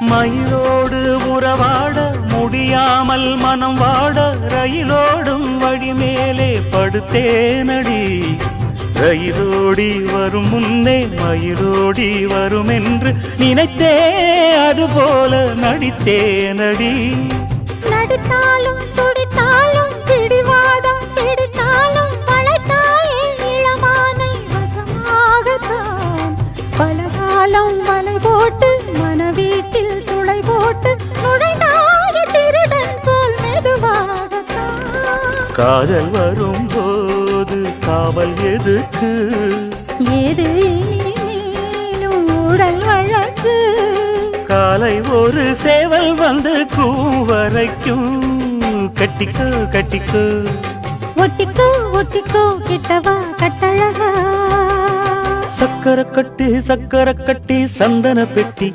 மயிலோடு உறவாட முடியாமல் மனம் வாட ரயிலோடும் வழி மேலே படுத்தேனடி. ரயிலோடி வரும் முன்னே மயிலோடி வரும் என்று நினைத்தே அதுபோல நடித்தேனடி. நடித்தாலும் துடித்தாலும் பிடிவாதம் பிடித்தாலும் வளைத்தாயே இளமானை வசமாகத்தான். பலகாலம் வலை போட்டு மன காதல் வரும்போது காவல் எதுக்கு நீளும் உடல் வழக்கு காலை ஒரு சேவல் வந்து கூவரைக்கும் கட்டிக்கோ கட்டிக்கோ. ஒட்டிக்கோ ஒட்டிக்கோ கிட்டவா கட்டழகா? சக்கர கட்டி சக்கர கட்டி சந்தன பெட்டி.